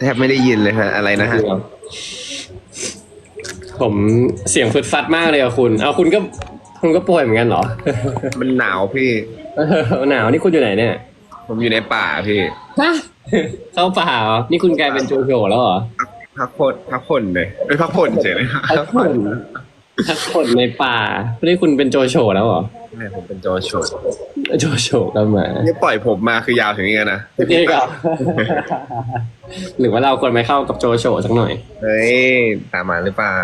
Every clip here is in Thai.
แทบไม่ได้ยินเลยฮะ อะไรนะฮะ ผมเสียงฟึดฟัดมากเลยอะคุณ เอาคุณก็คุณก็ป่วยเหมือนกันเหรอ มันหนาวพี่เออหนาวนี่คุณอยู่ไหนเนี่ย ผมอยู่ในป่าพี่ฮะเข้าป่าเหรอนี่คุณกลายเป็นโจโฉแล้วเหรอ พักผ่อนพักผ่อนเลยไม่พักผ่อนเฉยเลยพักผ่อนพักผ่อนในป่านี่คุณเป็นโจโฉแล้วเหรอใช่ผมเป็นโจโฉ โจโฉก็มานี่ปล่อยผมมาคือยาวถึงนี้นะนี่ก็หรือว่าเราควรไปเข้ากับโจโฉสักหน่อย เฮ้ย ตามมาหรือเปล่า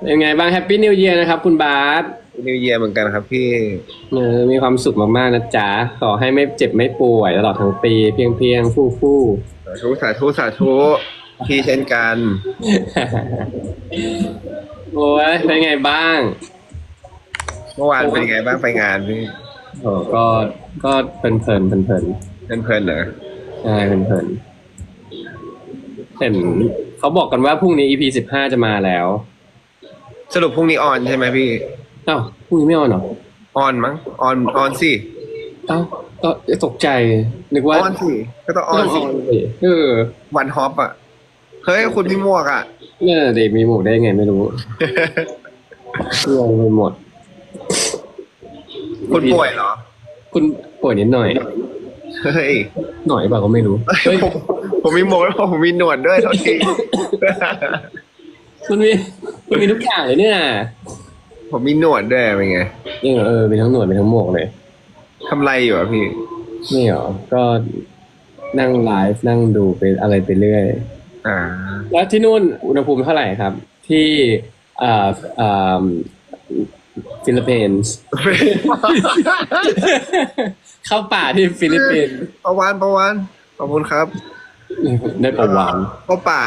เป็นไงบ้างแฮปปี้นิวเยียร์นะครับ คุณบาสนิวเยียเหมือนกันครับพี่เออมีความสุขมากๆนะจ๊ะ ขอให้ไม่เจ็บไม่ป่วยตลอดทั้งปีเพียงเพียงฟู่ฟู่สาธุสาธุสาธุพี่เช่นกัน โอ้ยเป็นไงบ้าง เมื่อวานเป็นไงบ้างไปงานพี่โอ้ก็ก็เพลินเพลินเพลินเพลินเพลินๆเหรอใช่เพลินเพลินเห็นเขาบอกกันว่าพรุ่งนี้ EP สิบห้าจะมาแล้ว สรุปพรุ่งนี้ออนใช่ไหมพี่เอ้าพรุ่งนี้ไม่ออนเหรอออนมั้งออนออนสิเอ้าก็ตกใจนึกอว่าอนสิก็ต้องอก็อนต้องอสิอนสิเออวันฮอปอะเฮ้ยคุณพี่มวกอะเนี่ยเด็กมีหมูได้ไงไม่รู้งงไปหมด คุณป่วยเหรอ คุณป่วยนิดหน่อย เฮ้ย หน่อยเปล่าก็ไม่รู้เฮ้ยผมผมมีโมดผมมีหนวดด้วยเท่าทีมันมีมันมีทุกอย่างเลยเนี่ย ผมมีหนวดด้วยเป็นไงเออเออมีทั้งหนวดมีทั้งหมวกเลยทำไรอยู่อะพี่ไม่เหรอ ก็นั่งไลฟ์นั่งดูไปอะไรไปเรื่อย อ่า แล้วที่นู่นอุณหภูมิเท่าไหร่ครับ ที่อ่าอ่า ฟิลิปปินส์ เข้าป่าที่ฟิลิปปินส์ประวานประวานขอบคุณครับได้ประวานเข้าป่า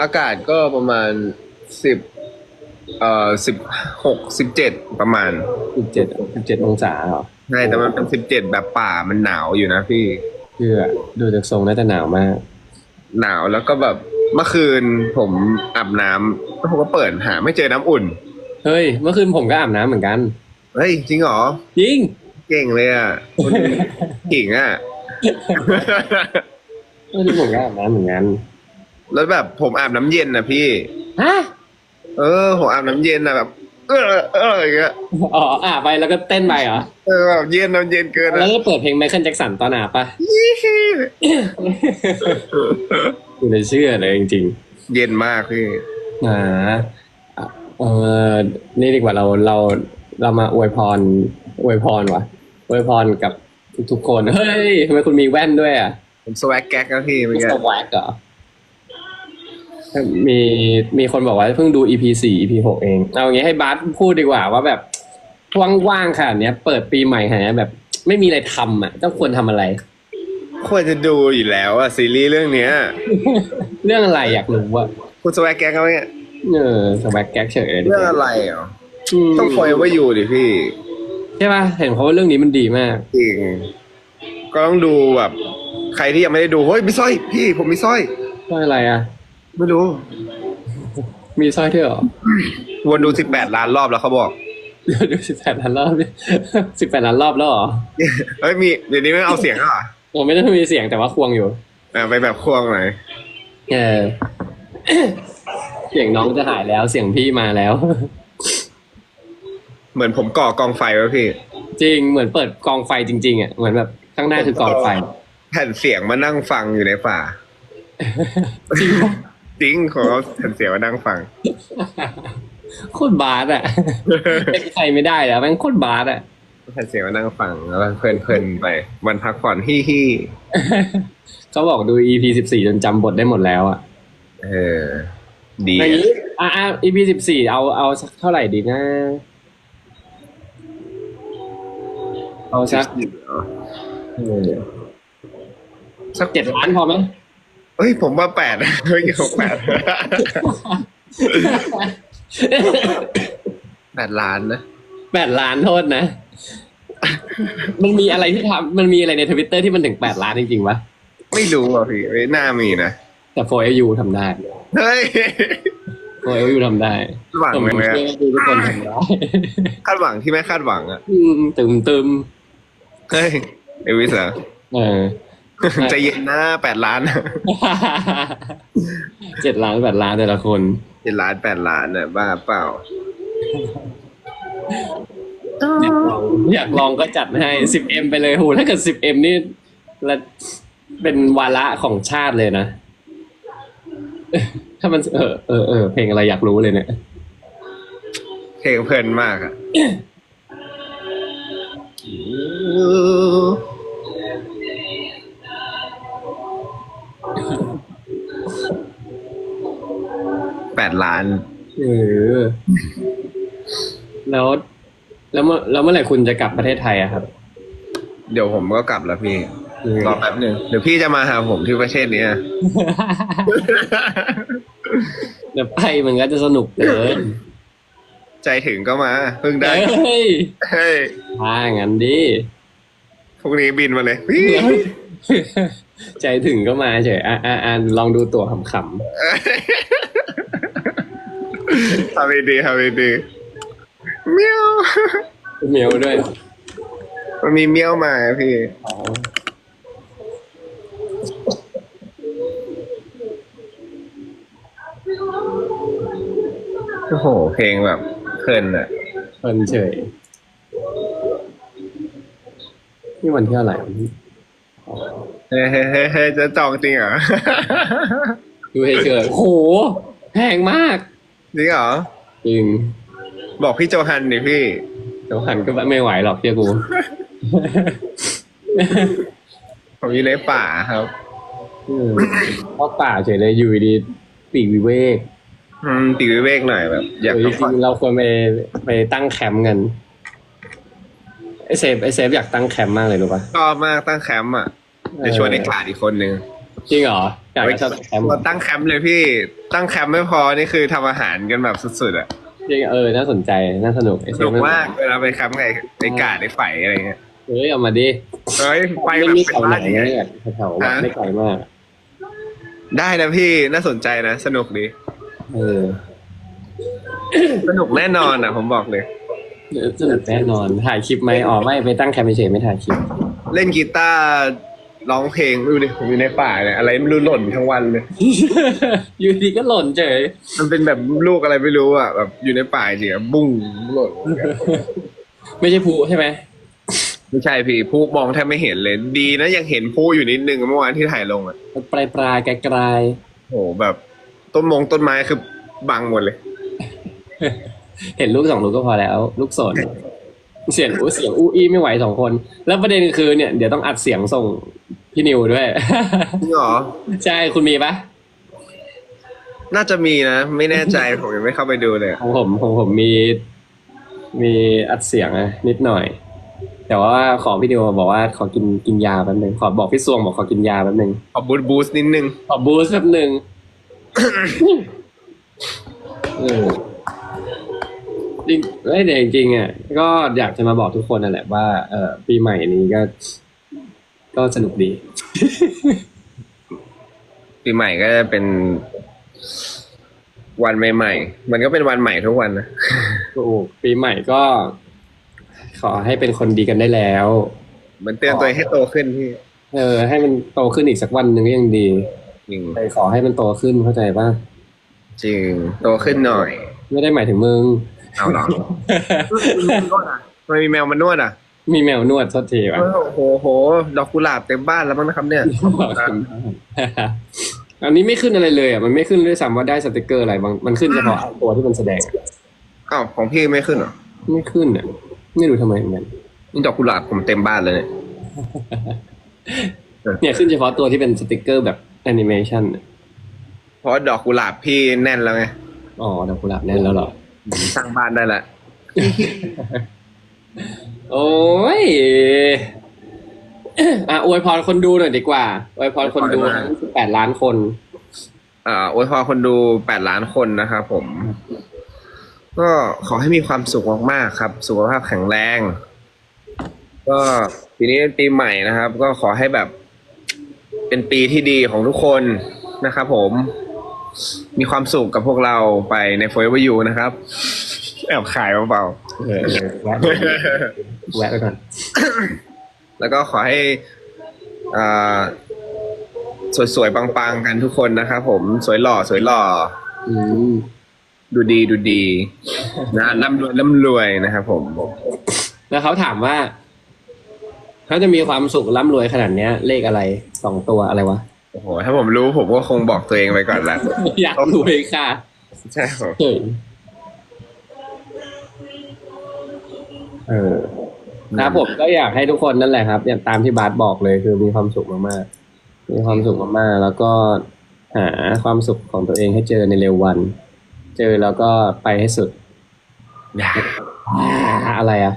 อากาศก็ประมาณสิบเอ่อสิบหกสิบเจ็ดประมาณสิบเจ็ดสิบเจ็ดองศาเหรอใช่แต่มันเป็นสิบเจ็ดแบบป่ามันหนาวอยู่นะพี่เพื่อดูจากทรงน่าจะหนาวมาก หนาวแล้วก็แบบเมื่อคืนผมอาบน้ำแล้วผมก็เปิดหาไม่เจอน้ำอุ่น เฮ้ย เมื่อคืนผมก็อาบน้ำเหมือนกัน เฮ้ย จริงเหรอ จริง เก่งเลยอะคุณเก่งอะ เมื่อคืนผมก็อาบน้ำเหมือนกัน แล้วแบบผมอาบน้ำเย็นนะพี่ ฮะ เออ ผมอาบน้ำเย็นนะแบบ เออเอออย่างเงี้ยอ๋ออาบไปแล้วก็เต้นไปเหรอ เออแบบเย็นน้ำเย็นเกินแล้อะวก็เปิดเพลงไมเคิลแจ็คสันตอนอาบปะอยู่ในเชื่อเลยจริงเย็นมากพี่ ๆอ่า เออนี่ดีกว่าเราเราเรามาอวยพรอวยพรว่ะอวยพรกับทุกๆคนเฮ้ยทำไมคุณมีแว่นด้วยอะผมสวักแก๊กนะพี่เมื่อมิสกี้เตอร์แวกเหรอมีมีคนบอกว่าเพิ่งดู EP สี่ EP หกเอง เอางี้ให้บาสพูดดีกว่าว่าแบบว่างๆขนาดเนี้ยเปิดปีใหม่ขนาดเนี้ยแบบ ไม่มีอะไรทำอะต้องควรทำอะไร ควรจะดูอยู่แล้วอะซีรีส์เรื่องเนี้ย เรื่องอะไรอยากรู้ว่าคุณสวักแก๊กเขาเนี่ย เออสวักแก๊กเฉยเลยเรื่องอะไรเหรอมต้องคอยว่าอยู่ดิพี่ ใช่ป่ะเห็นเขาว่าเรื่องนี้มันดีมาก จริง ก็ต้องดูแบบ ใครที่ยังไม่ได้ดูเฮ้ยมีสร้อยพี่ผมมีสร้อยว่าอะไรอะ ไม่รู้ มีสร้อยด้วยเหรอวนดูสิบแปดล้านรอบแล้วเขาบอกเดี๋ยวดูสิบแปดล้านรอบสิบแปดล้านรอบแล้วเหรอเฮ้ยมีเดี๋ยวนี้ไม่เอาเสียงแล้วเหรอผมไม่ต้องมีเสียงแต่ว่าควงอยู่อะไปแบบควงหน่อยเออ เสียงน้องจะหายแล้วเสียงพี่มาแล้ว เหมือนผมก่อกองไฟไว้พี่จริงเหมือนเปิดกองไฟจริง ๆอะเหมือนแบบข้างหน้าคือกองไฟ แผ่นเสียงมานั่งฟังอยู่ในป่าจริงจริงขอเอาแผ่นเสียงมานั่งฟังโคตรบาสอะเป็นใครไม่ได้แล้วแม่งโคตรบาสอะแผ่นเสียงมานั่งฟังแล้วก็เพลินๆไป วันพักผ่อนฮิฮิเขาบอกดู EP สิบสี่จนจำบทได้หมดแล้วอะ เออ ดีอย่างนี้อะอะ EP สิบสี่เอาเอาสักเท่าไหร่ดีนะ เอาสักเออสักเจ็ดล้านพอไหมเฮ้ย ผมว่าแปดเฮ้ยผมแปดแปดล้านนะแปดล้านโทษนะ มันมีอะไรที่ทำมันมีอะไรในทวิตเตอร์ที่มันถึงแปดล้านจริงๆวะ ไม่รู้อะพี่ไม่น่ามีนะ แต่ 4LU ทำได้ เฮ้ย 4LU ทำได้หวังผมไหมเชื่ออะว่าทุกคนทำได้คาดหวังที่ไม่คาดหวังอะ อืมตึมตึมเฮ้ยเอวิสเหรอเออ ใจเย็นนะแปดล้านเจ็ดล้านแปดล้านแต่ละคนเจ็ดล้านแปดล้านน่ะบ้าเปล่า อยากลองอยากลองก็จัดให้สิบเอ็มไปเลยโหถ้าเกิดสิบเอ็มนี่ละเป็นวาระของชาติเลยนะ ถ้ามันเออเออเออเพลงอะไรอยากรู้เลยเนี่ยเพลงเพลินมากอะแปดล้าน เออ แล้ว แล้วเมื่อแล้วเมื่อไหร่คุณจะกลับประเทศไทยอะครับ เดี๋ยวผมก็กลับแล้วพี่ รอแป๊บหนึ่งเดี๋ยวพี่จะมาหาผมที่ประเทศเนี้ย เดี๋ยวไปมันก็จะสนุกเกินใจถึงก็มาเพิ่งได้เฮ้ยเฮ้ยถ้างั้นดิพรุ่งนี้บินมาเลยพี่ใจถึงก็มาเฉยอะอะอะลองดูตัวขำทำดีๆทำดีๆเมียวๆเมียวด้วย มันมีเมียวมาพี่อ๋อ โอ้โห เพลงแบบเพลินอะเพลินเฉย นี่วันที่เท่าไหร่อ๋อเฮ้ยเฮ้ยเฮ้ยเฮ้ยจะจองจริงเหรอ ดูเฉยๆโอ้โห แพงมาก จริงเหรอ จริง บอกพี่โจฮันดิพี่เดี๋ยวหันก็ไม่ไหวหรอกเชื่อกูผมอยู่ในป่าครับอืมเพราะป่าเฉยเลยอยู่ดีๆปีกวิเวก อืมตีวิเวกหน่อยแบบ อยากเออจพักผ่อนริงๆเราควรไปไปตั้งแคมป์กันไอเซฟไอเซฟอยากตั้งแคมป์มากเลยรู้ปะชอบมากตั้งแคมป์อะเดี๋ยวชวนไอ้กาดอีกคนนึงจริงเหรออยากจะชอบตั้งแคมป์เหรเราอตั้งแคมป์เลยพี่ตั้งแคมป์ไม่พอนี่คือทำอาหารกันแบบสุดๆอะจริงเออน่าสนใจน่าสนุกไอสเซนุฟกมากเวลาไปแคมป์ไงไอ้กาดไอ้ไฝอะไรเงี้ยเฮ้ยเอามาดิเฮ้ยไปไม่แบบมีเป็นแถวไหนบ้านอย่างเงี้ย เนี่ยแถวๆวัดฮะ ไม่ไกลมาก ได้นะพี่น่าสนใจนะ สนุกดี เออสนุกแน่นอนอะ ผมบอกเลยสนุกแน่นอนถ่ายคลิปไหมอ๋อไม่ไปตั้งแคมป์เฉยๆไม่ถ่ายคลิป เล่นกีตาร์ร้องเพลงดูดิผมอยู่ในป่าเนี่ยอะไรไม่รู้หล่นทั้งวันเลย อยู่ดีก็หล่นเฉย มันเป็นแบบลูกอะไรไม่รู้อะแบบอยู่ในป่าจริงๆบุ้งหล่น ไม่ใช่ภูใช่ไหมไม่ใช่พี่ผู้มองแทบไม่เห็นเลย ดีนะยังเห็นผู้อยู่นิดนึงเมื่อวานที่ถ่ายลงอะปลายปลายๆไกลโหแบบ ต้นมงต้นไม้คือบังหมดเลยๆเห็นลูกสองลูกก็พอแล้ว ลูกสนเสียงอู้เสียงอู้อี้ไม่ไหวสองคน แล้วประเด็นคือเนี่ยเดี๋ยวต้องอัดเสียงส่งพี่นิวด้วยจริงเหรอใช่คุณมีปะน่าจะมีนะ ไม่แน่ใจผมยังไม่เข้าไปดูเลยของผมของผมมี มีอัดเสียงอะนิดหน่อย แต่ว่าขอพี่นิวบอกว่าขอกินกินยาแป๊บนึงขอบอกพี่ซวงบอกขอกินยาแป๊บนึงขอบูสต์บูสต์นิดนึงขอบูสต์แป๊บนึงเออ จริงเอ้ยแต่จริงๆอะก็อยากจะมาบอกทุกคนนั่นแหละว่า เออปีใหม่นี้ก็ ก็สนุกดี ปีใหม่ก็จะเป็นวันใหม่ๆ มันก็เป็นวันใหม่ทุกวันนะถูกปีใหม่ก็ ขอให้เป็นคนดีกันได้แล้ว มันเตือนตัวเองให้โตขึ้นพี่ เออ ให้มันโตขึ้นอีกสักวันหนึ่งก็ยังดี จริงไปขอให้มันโตขึ้นเข้าใจป่ะจริงโตขึ้นหน่อย ไม่ได้หมายถึงมึงเอาหรอมันมีแมวมานวดอะ มีแมวนวดโทษทีว่ะโอ้โหโห ดอกกุหลาบเต็มบ้านแล้วมั้งนะครับเนี่ยอันนี้ไม่ขึ้นอะไรเลยอะมันไม่ขึ้นด้วยซ้ำว่าได้สติกเกอร์อะไรบางมันขึ้นเฉพาะตัวที่มันแสดงอะอ้าวของพี่ไม่ขึ้นเหรอไม่ขึ้นอะไม่รู้ทำไมเหมือนกันนี่ดอกกุหลาบผมเต็มบ้านเลยเนี่ยเนี่ยขึ้นเฉพาะตัวที่เป็นสติกเกอร์แบบ แอนิเมชันอะเพราะดอกกุหลาบพี่แน่นแล้วไง อ๋อดอกกุหลาบแน่นแล้วเหรอ สร้างบ้านได้ละ โอ้ยอะอวยพรคนดูหน่อยดีกว่าอวยพรคนดูทั้งแปดล้านคนอ่าอวยพรคนดูแปดล้านคนนะครับผม ก็ขอให้มีความสุขมากๆครับ สุขภาพแข็งแรง ก็ปีนี้เป็นปีใหม่นะครับ ก็ขอให้แบบ เป็นปีที่ดีของทุกคนนะครับผม มีความสุขกับพวกเราไปใน Forever You นะครับ แอบขายเบาเออเออแวะๆแวะไปก่อนแล้วก็ขอให้อ่าสวยๆ ปังๆ กันทุกคนนะครับผม สวยหล่อ สวยหล่อ อืมดูดีดูดี นะร่ำรวยร่ำรวยนะครับผม แล้วเขาถามว่า เขาจะมีความสุขร่ำรวยขนาดเนี้ย เลขอะไรสองตัวอะไรวะโอ้โหถ้าผมรู้ผมก็คงบอกตัวเองไปก่อนละอยากรวยค่ะใช่ผมเฉยเออครับผมก็อยากให้ทุกคนนั่นแหละครับอย่างตามที่บาสบอกเลยคือมีความสุขมากๆมีความสุขมากๆแล้วก็หาความสุขของตัวเองให้เจอในเร็ววัน เจอแล้วก็ไปให้สุดอย่าอ่าอะไรอะ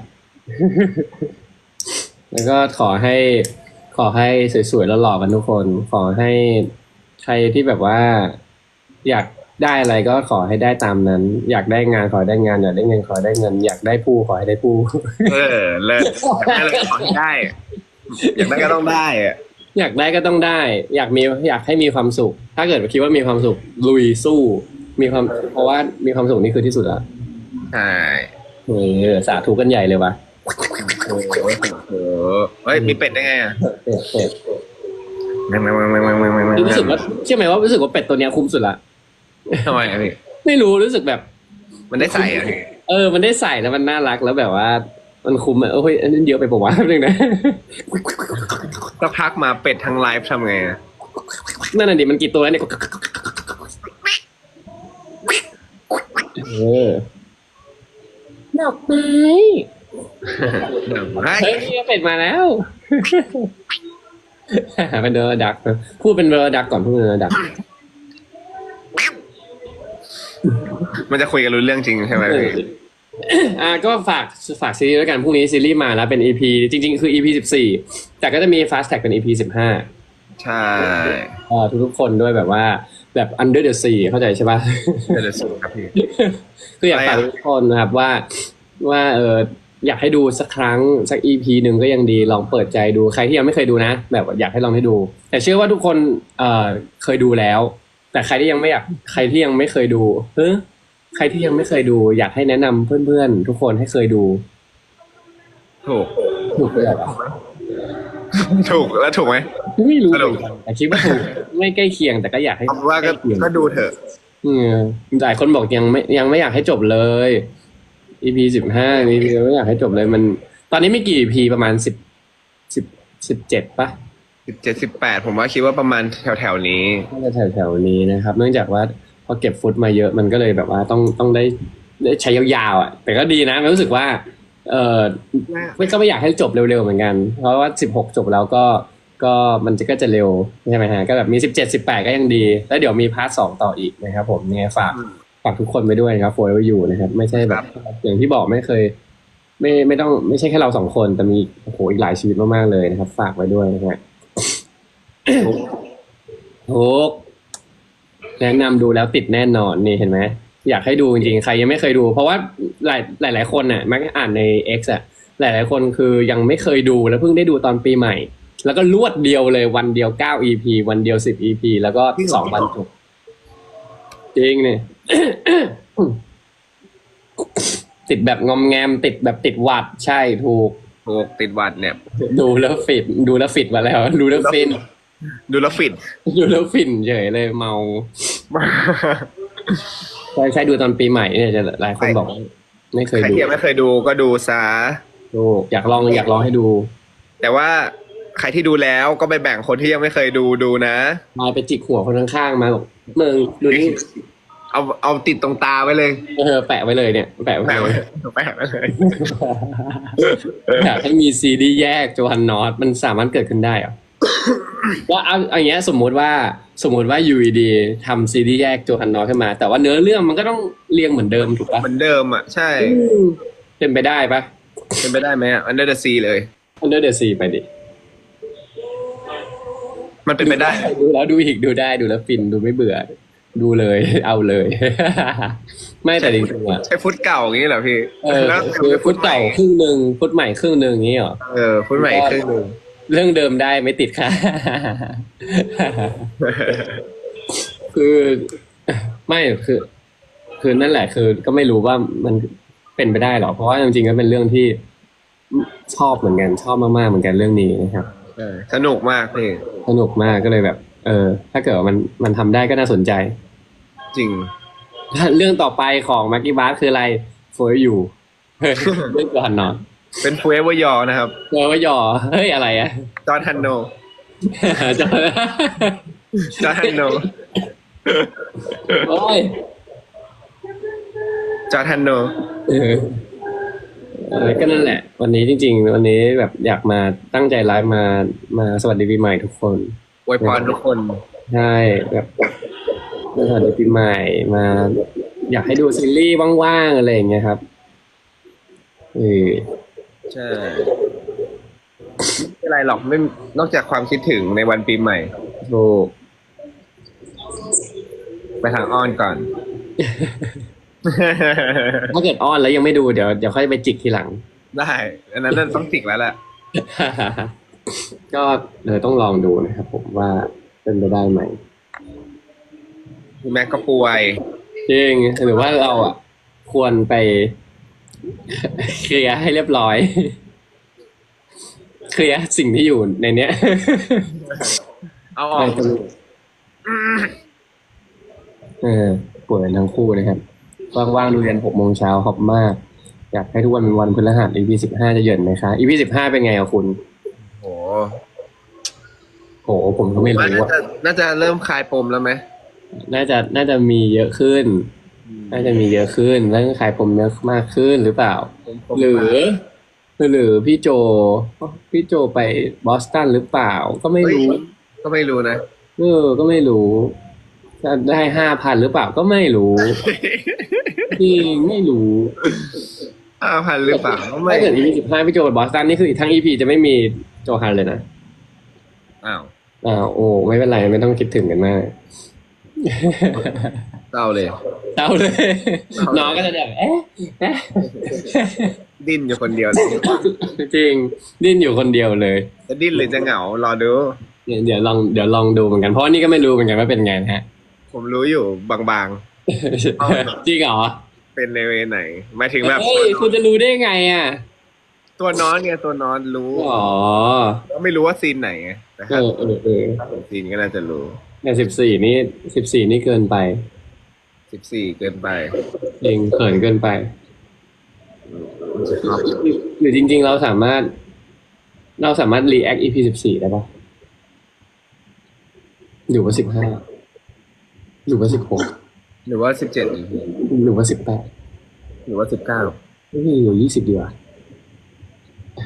แล้วก็ขอให้ขอให้สวยๆแล้วหล่อกันทุกคน ขอให้ใครที่แบบว่า อยากได้อะไรก็ขอให้ได้ตามนั้น อยากได้งานขอให้ได้งานอยากได้เงินขอให้ได้เงิน อยากได้ผู้ขอให้ได้ผู้เออเลิศอยากได้อะไรขอให้ได้ อยากได้ก็ต้องได้อะอยากได้ก็ต้องได้ อยากมีอยากให้มีความสุข ถ้าเกิดคิดว่ามีความสุขลุยสู้ มีความเพราะว่ามีความสุขนี่คือที่สุดละใช่เออสาธุกันใหญ่เลยว่ะโอ้โหโอ้โห เฮ้ยมีเป็ดได้ไงอะไม่ไม่ไม่ไม่ไม่ไม่ไม่รู้สึกว่าเชื่อไหมว่ารู้สึกว่าเป็ดตัวเนี้ยคุ้มสุดละทำไมอะพี่ไม่รู้รู้สึกแบบ มันได้ใส่อะเออ มันได้ใส่แล้วมันน่ารักแล้วแบบว่า มันคุ้มอะโอ้ยอันนี้เยอะไปบอกว่าหนึ่งนะสักพักมาเป็ดทั้งไลฟ์ทำไงอะนั่นน่ะดิมันกี่ตัวแล้วเนี่ยเออดอกไม้ เฮ้ยเฮ้ยมีเป็ดมาแล้วเป็นเดอร์ดักพูดเป็นเดอร์ดักก่อนพูดเป็นเดอร์ดักมันจะคุยกันรู้เรื่องจริงใช่ไหมพี่อ่าก็ฝากฝากซีรีส์แล้วกันพรุ่งนี้ซีรีส์มาแล้วเป็น EP จริง ๆ คือ EP สิบสี่แต่ก็จะมี fast tag เป็น EP สิบห้าใช่เอ่อทุกๆคนด้วยแบบว่าแบบ under the sea เข้าใจใช่ปะเดี๋ยวสูครับพี่คืออยากอะไรฝากอะทุกคนนะครับว่าว่าเออ อยากให้ดูสักครั้งสัก EP หนึ่งก็ยังดีลองเปิดใจดูใครที่ยังไม่เคยดูนะ แบบว่าอยากให้ลองให้ดู แต่เชื่อว่าทุกคนเอ่อเคยดูแล้ว แต่ใครที่ยังไม่อยากใครที่ยังไม่เคยดูเออใครที่ยังไม่เคยดู อยากให้แนะนำเพื่อนๆทุกคนให้เคยดูถูกถูกเลยเหรอถูกแล้วถูกไหมไม่รู้สรุปเหมือนกันแต่คิดว่าถูกไม่ใกล้เคียงแต่ก็อยากให้เอาเป็นว่าก็ใล้เคียงก็ดูเถอะอืมหลายคนบอกยังไม่ยังไม่อยากให้จบเลย EP สิบห้า EP ไม่อยากให้จบเลยมัน ตอนนี้ไม่กี่ EP ประมาณสิบสิบสิบเจ็ดปะสิบเจ็ดสิบแปดผมว่าคิดว่าประมาณแถวแถวๆนี้น่าจะแถวๆนี้นะครับ เนื่องจากว่าพอเก็บฟุตมาเยอะมันก็เลยแบบว่าต้องต้องได้ได้ใช้ยาวๆอะ แต่ก็ดีนะมันรู้สึกว่า เออไม่ก็ไม่อยากให้จบเร็วๆเหมือนกัน เพราะว่าสิบหกจบแล้วก็ก็มันจะก็จะเร็วใช่ไหมฮะก็แบบมีสิบเจ็ดสิบแปดก็ยังดี แล้วเดี๋ยวมีพาร์ทสองต่ออีกนะครับผมยังไงฝากอืม ฝากทุกคนไปด้วยนะครับโฟร์อยู่นะครับ ไม่ใช่แบบ อย่างที่บอกไม่เคย ไม่ไม่ต้องไม่ใช่แค่เราสองคนแต่มีโอ้โหอีกหลายชีวิตมากๆเลยนะครับ ฝากไว้ด้วยนะฮะทุกแนะนำดูแล้วติดแน่นอนนี่เห็นไหมอยากให้ดูจริงๆใครยังไม่เคยดู เพราะว่าหลายหลายหลายคนน่ะมักอ่านใน X อะหลายหลายคนคือยังไม่เคยดูแล้วเพิ่งได้ดูตอนปีใหม่ แล้วก็รวดเดียวเลยวันเดียวเก้า EP วันเดียวสิบ EP แล้วก็จริงเหรอสองวันจบจริงเนี่ย ติดแบบงอมแงม ติดแบบติดหวัดใช่ถูก ถูกติดหวัดเนี่ย ดูแล้วฟิตดูแล้วฟิตมาแล้ว ดูแล้วฟิน ดูแลวฟินดูแล้วฟินเฉยเลยเมาใช่ใช่ดูตอนปีใหม่เนี่ยจะหลายคนบอกว่าไม่เคยใครดูที่ยังไม่เคยดูก็ดูซะดูอยากลองอยากลองให้ดู แต่ว่าใครที่ดูแล้วก็ไปแบ่งคนที่ยังไม่เคยดูดูนะมาไปจิกหัวคนข้างๆมาบอกมึงดูนี่ เอาเอาติดตรงตาไว้เลยเออแปะไว้เลยเนี่ย แปะไว้แปะเลไว้ยแปะไว้เลยอยากให้มีซีดีแยกโจฮันนอตมันสามารถเกิดขึ้นได้เหรอว่าเอาอย่างเงี้ยสมมุติว่าสมมุติว่ายูดีทำซีดีแยกโจฮันนอตขึ้นมา แต่ว่าเนื้อเรื่องมันก็ต้องเรียงเหมือนเดิมถูกปะเหมือนเดิมอะใช่อืมเป็นไปได้ปะ เป็นไปได้ไหมอะ Under the Sea เลย Under the Sea ไปดิมันเป็นไปได้ ดูแล้วดูอีกดูได้ดูแล้วฟินดูไม่เบื่อ ดูเลย เอาเลย ไม่แต่จริงๆอะใช้ฟุตเก่าอย่างนี้เหรอพี่เออแล้วคือฟุตเก่าครึ่งหนึ่งฟุตใหม่ครึ่งหนึ่งอย่างนี้เหรอเออฟุตใหม่ครึ่งหนึ่งเรื่องเดิมได้ไม่ติดค่ะ คือไม่คือ คือนั่นแหละ คือก็ไม่รู้ว่ามันเป็นไปได้หรอเพราะว่าจริงๆก็เป็นเรื่องที่ชอบเหมือนกันชอบมากๆเหมือนกันเรื่องนี้นะครับเออสนุกมากพี่สนุกมากก็เลยแบบ เออ ถ้าเกิดว่ามันมันทำได้ก็น่าสนใจ จริง เรื่องต่อไปของแม็กกี้บาร์คืออะไรโฟยอยู่เฮ้ยเรื่องก่อนนอนเป็นฟูเอเวอร์ยอนะครับเออว่าหย่อเฮ้ยอะไรอะจอร์นฮันโนจะจอร์นฮันโนโอ้ยจอร์นฮันโนเออเออก็นั่นแหละ วันนี้จริง ๆ วันนี้แบบอยากมาตั้งใจไลฟ์มามาสวัสดีปีใหม่ทุกคนอวยพรทุกคนใช่แบบ มาสวัสดีปีใหม่มา อยากให้ดูซีรีส์ว่างๆอะไรอย่างเงี้ยครับเออใช่ไม่เป็นไรหรอกไม่นอกจากความคิดถึงในวันปีใหม่ ถูกไปทางอ้อนก่อน ถ้าเกิดอ้อนแล้วยังไม่ดูเดี๋ยวเดี๋ยวค่อยไปจิกทีหลัง ได้อันนั้นน่ะต้องติกแล้วแหละก็เดี๋ยวต้องลองดูนะครับผมว่าเป็นไปได้ไหม พี่แม็กก็ป่วย จริงหรือว่าเราอะ ควรไป เคลียร์ให้เรียบร้อย เคลียร์สิ่งที่อยู่ในเนี้ย เอาออกเออป่วยกันทั้งคู่นะครับว่างๆดูเรียนหกโมงเช้าฮอปมาก อยากให้ทุกวันเป็นวันพฤหัส EP สิบห้าจะเหยินไหมคะ EP สิบห้าเป็นไงอะคุณ โห โห ผมก็ไม่ว่ารู้น่าอะจะน่าจะเริ่มคลายปมแล้วไหม น่าจะน่าจะมีเยอะขึ้น น่าจะมีเยอะขึ้น แล้วก็ขายผมเยอะมากขึ้นหรือเปล่าผมผมหรือ หรือพี่โจ พี่โจไปบอสตันหรือเปล่า ก็ไม่รู้เฮ้ยก็ไม่รู้นะเออก็ไม่รู้จะได้ห้าพันหรือเปล่าก็ไม่รู้จริงไม่รู้ห้าพันหรือเปล่าก็ไม่ถ้าเกิด EP สิบห้าพี่โจไปบอสตันนี่คือทั้ง EP จะไม่มีโจฮันเลยนะอ้าวอ้าวโอ้ไม่เป็นไรไม่ต้องคิดถึงกันมาก เศร้าเลย เศร้าเลย น้องก็จะแบบเอ๊ะเอ๊ะดิ้นอยู่คนเดียวเลยจริง ดิ้นอยู่คนเดียวเลย จะดิ้นหรือจะเหงารอดูเดี๋ยวเดี๋ยวลองเดี๋ยวลองดูเหมือนกันเพราะว่านี่ก็ไม่รู้เหมือนกันว่าเป็นไงนะฮะ ผมรู้อยู่บางจริงเหรอๆเป็นในเวไหนหมายถึงแบบเฮ้ยคุณจะรู้ได้ไงอะตัวนอนไงตัวนอนรู้อ๋อก็ไม่รู้ว่าซีนไหนไงแต่เอถ้าอเออเออเป็นซีนก็น่าจะรู้ แต่สิบสี่นี่สิบสี่นี่เกินไป สิบสี่เกินไปจริงเขินเกินไปครับหรือจริง ๆ เราสามารถ เราสามารถ react EP สิบสี่ได้ปะหรือว่าสิบห้าหรือว่าสิบหกหรือว่าสิบเจ็ดหรือว่าสิบแปดหรือว่าสิบเก้าไม่มีอยู่ยี่สิบดีกว่า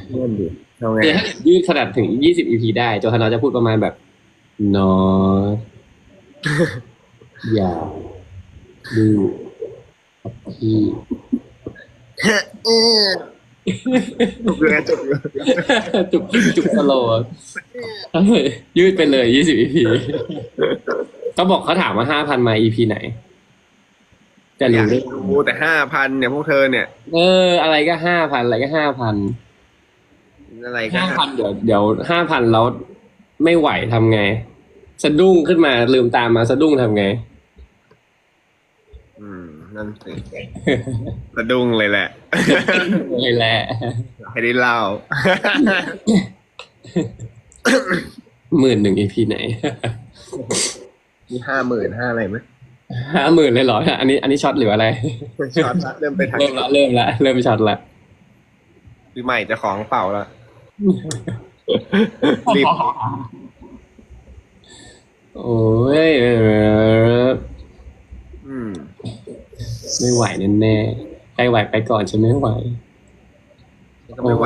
เลื่อนดิทำไงเดี๋ยวถ้ายืดขนาดถึงยี่สิบ EP ได้โจฮานอจะพูดประมาณแบบ นออย่าดูกับพี่จบเลยจบเลยจุกจุกสโลว์ยืดไปเลยยี่สิบ EP เขาบอกเขาถามว่าห้าพันมา EP ไหนจะอยารู้กได้รู้แต่ห้าพันเนี่ยพวกเธอเนี่ย เออ อะไรก็ห้าพันอะไรก็ห้าพันอะไรก็ห้าพันเดี๋ยวเดี๋ยวห้าพันแล้ว ไม่ไหวทำไง สะดุ้งขึ้นมาลืมตามมาสะดุ้งทำไง อืม นั่นสิสะดุ้งเลยแหละเลยแหละให้ได้เล่าหมื่นหนึ่ง EP ไหนมีห้าหมื่นห้าอะไรไหมห้าหมื่นเลยเหรอ อันนี้ อันนี้ช็อตหรืออะไรช็อตละเริ่มไปทางเริ่มละเริ่มละเริ่มช็อตละปีใหม่จะของเปล่าแล้ว รีบโอ้ยเอออืม ไม่ไหวแน่ๆใครไหวไปก่อนฉันไม่ไหวก็ไม่ไหว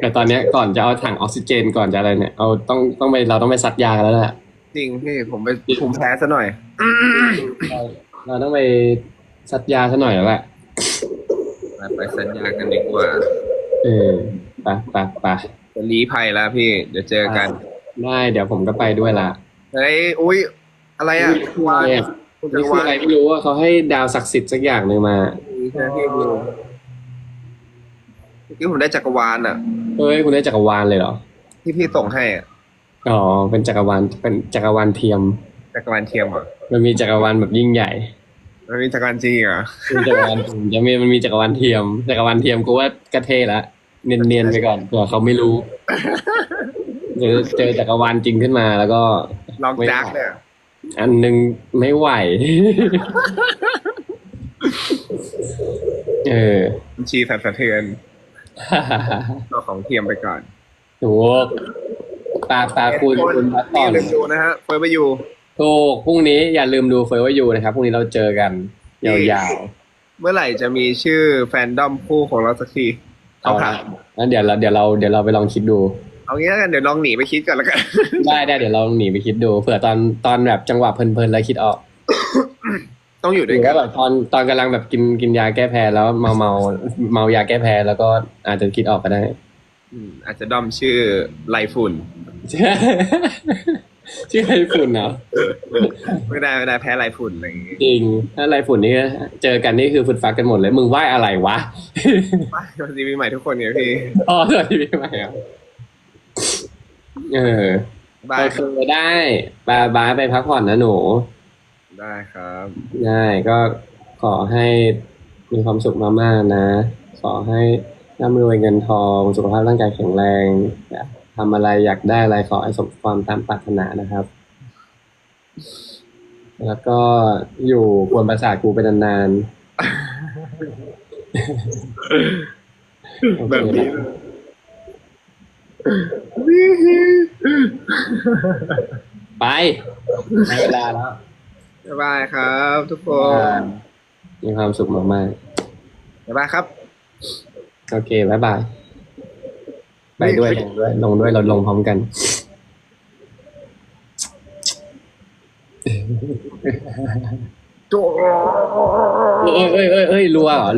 แต่ตอนเนี้ยก่อนจะเอาถังออกซิเจนก่อนจะอะไรเนี่ย เอาต้องต้องไปเราต้องไปซัดยากันแล้วแหละ จริงพี่ผมไปภูมิแพ้ซะหน่อย เราต้องไปซัดยาซะหน่อยแล้วแหละ ไปไปสัญญากันดีกว่า เออ ไปไปไปจะลี้ภัยแล้วพี่ เดี๋ยวเจอกัน ได้เดี๋ยวผมก็ไปด้วยละเฮ้ยอุ้ยอะไรอะวานเนี่ยคุณจะนี่คือวาอะไรนไม่รู้ว่าเขาให้ดาวศักดิ์สิทธิ์สักอย่างหนึ่งมาใช่พี่ดูเมื่อกี้ผมได้จักรวาลอะเฮ้ยคุณได้จักรวาลเลยเหรอที่พี่ส่งให้อะอ๋อเป็นจักรวาลเป็นจักรวาลเทียม จักรวาลเทียมเหรอะมันมีจักรวาลแบบยิ่งใหญ่มันมีจักรวาลจริงเหรอมีจักรวาลจริงจะมีมันมีจักรวาลเทียม จักรวาลเทียมกูว่ากระเทละ เนียนๆไปก่อนเผื่อเขาไม่รู้เจอเจอจักรวาลจริงขึ้นมาแล้วก็ลองจักเนี่ยอันหนึ่งไม่ไหว เออบัญชีสั่นสะเทือนตัวของเทียมไปก่อนถูกปลาปลาคุณคุณพักก่อนอย่าลืมดูนะฮะเฟิร์สไปอยู่ถูกพรุ่งนี้อย่าลืมดูเฟย์ว่ายูนะครับพรุ่งนี้เราเจอกัน ยาวเมื่อไหร่จะมีชื่อแฟนดอมคู่ของเราสักทีๆ เอาค่ะงั้นเดี๋ยวเราเดี๋ยวเราเดี๋ยวเราไปลองคิดดู เอางี้แล้วกันเดี๋ยวลองหนีไปคิดก่อนแล้วกันได้ได้เดี๋ยวเราหนีไปคิดดู เผื่อตอนตอนแบบจังหวะเพลินๆแล้วคิดออกต้องอยู่หด้รืวยอกัว่านแบบตอนตอนกำลังแบบกินกินยาแก้แพ้แล้วเมาเมาเมายาแก้แพ้แล้วก็อาจจะคิดออกก็ได้ อืมอาจจะดอมชื่อไลฝุ่น ชื่ออะไรฝุ่นเนาะไม่ได้ไม่ได้แพ้ไลฝุ่นอะไรอย่างงี้จริงถ้าอะไรฝุ่นนี่เจอกันนี่คือฟุดฟักกันหมดเลย มึงไหว้อะไรวะไปสวัสดีปีใหม่ทุกคนเนี่ยพี่อ๋อสวัสดีพี่ใหม่ครับเออบายโอเคได้บายบายไปพักผ่อนนะหนู ได้ครับได้ก็ขอให้มีความสุขมากๆนะ ขอให้ร่ำรวยเงินทอง สุขภาพร่างกายแข็งแรงอยาก ทำอะไรอยากได้อะไรขอให้สมความตามปรารถนานะครับ แล้วก็อยู่กวนประสาทกูไปนานๆแบบนี้เลยไปในเวลาแล้วบ๊ายบายครับ ทุกคนมีความสุขมากบ๊ายบายครับๆโอเคบายบาย ไปด้วยลงด้วยลงด้วยเราลงพร้อมกันโจเอ้ยเอ้ยเอ้ยเอ้ยรัวเหรอ